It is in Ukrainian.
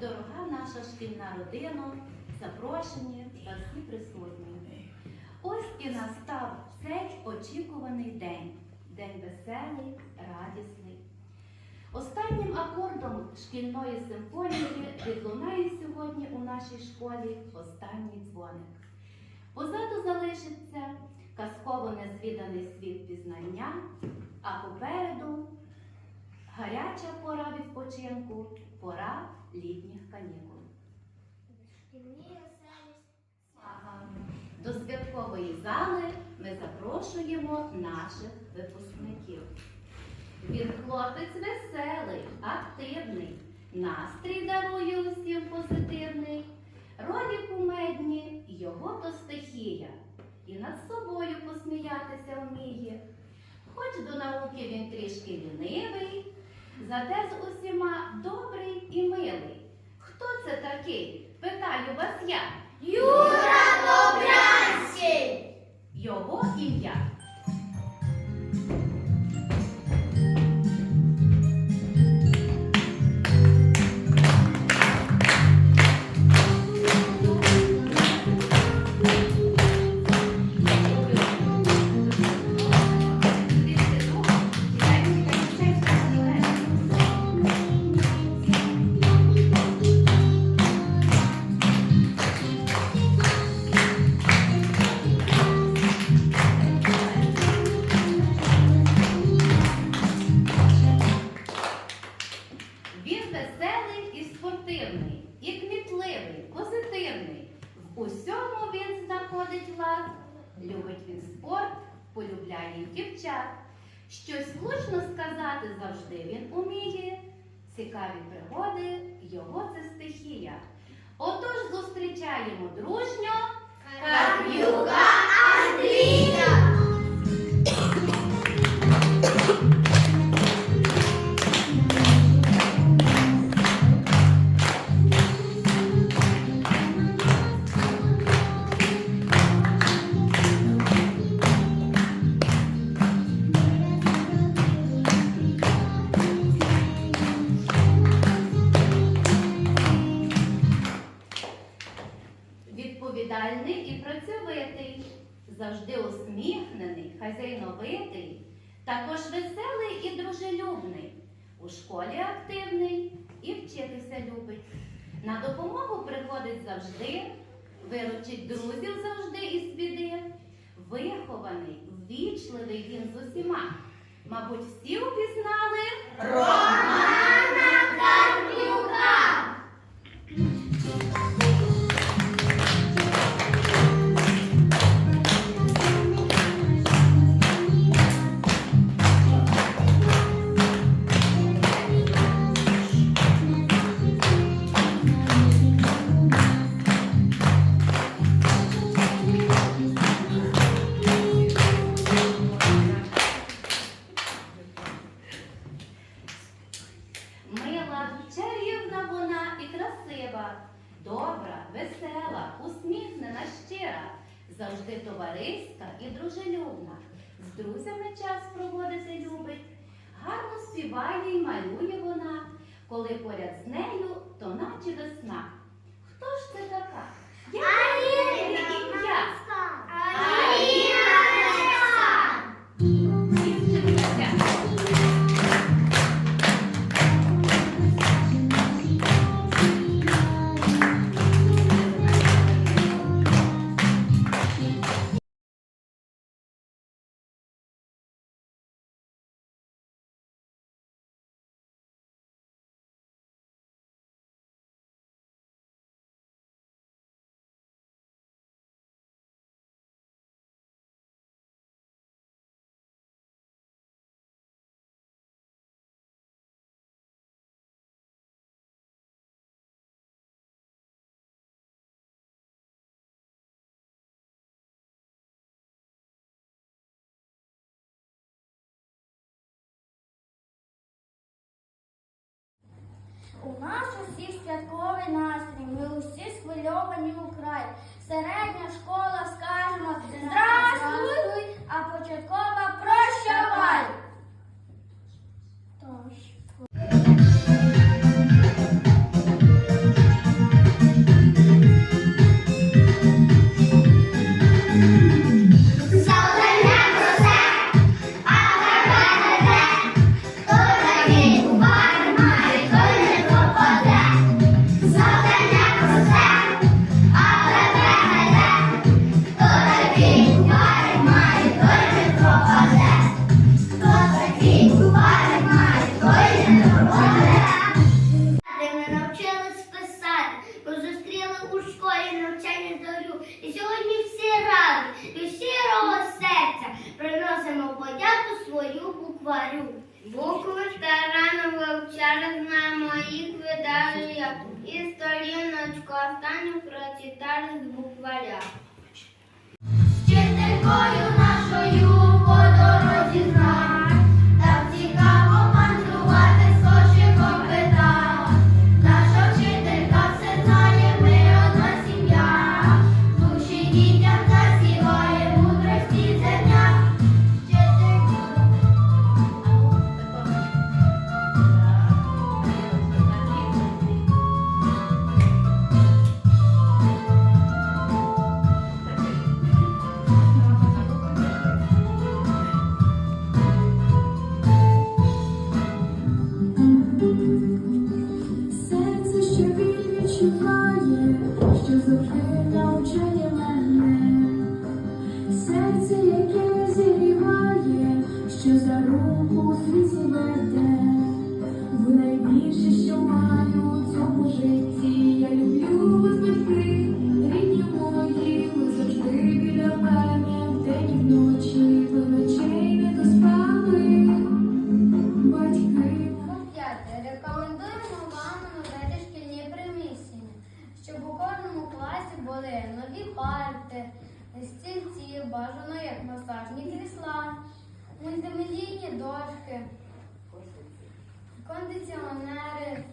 дорога наша шкільна родина, запрошені та всі присутні. Ось і настав цей очікуваний день, день веселий, радісний. Останнім акордом шкільної симфонії відлунає сьогодні у нашій школі останній дзвоник. Позаду залишиться казково незвіданий світ пізнання, а попереду гаряча пора відпочинку, пора літніх канікул. До святкової зали ми запрошуємо наших випускників. Він хлопець веселий, активний, настрій дарує усім позитивний. Ролі кумедні, його то стихія, і над собою посміятися вміє. Хоч до науки він трішки лінивий, зате з усіма добрий і милий. Хто це такий? Питаю вас я. Юра Добрянський! Його ім'я. Усьому він знаходить лад. Любить він спорт, полюбляє дівчат. Щось влучно сказати завжди він уміє. Цікаві пригоди його це стихія. Отож зустрічаємо дружньо Карпюка Андрія! І працьовитий, завжди усміхнений, хазяйновитий, також веселий і дружелюбний, у школі активний і вчитися любить. На допомогу приходить завжди, виручить друзів завжди із біди. Вихований, ввічливий він з усіма. Мабуть, всі упізнали. Романа красива, добра, весела, усміхнена, щира, завжди товариська і дружелюбна. З друзями час проводити любить, гарно співає й малює вона, коли поряд з нею, то наче весна. Нас усіх святковий настрій, ми усі схвильовані у край. Середня школа скажемо Здравствуй, а початкова останню прочитали з букваря. З такою нашою по дорозі знай, руку світі веде, ви найбільше, що маю у цьому житті. Я люблю вас, батьки, рідні мої, ви завжди біля мене, вдень і вночі, ви ночей не доспали, батьки. По-п'яте, рекомендуємо вам новити шкільні приміщення, щоб у кожному класі були нові парти, стільці, бажано як масажні крісла, мультимедійні дошки, кондиціонери.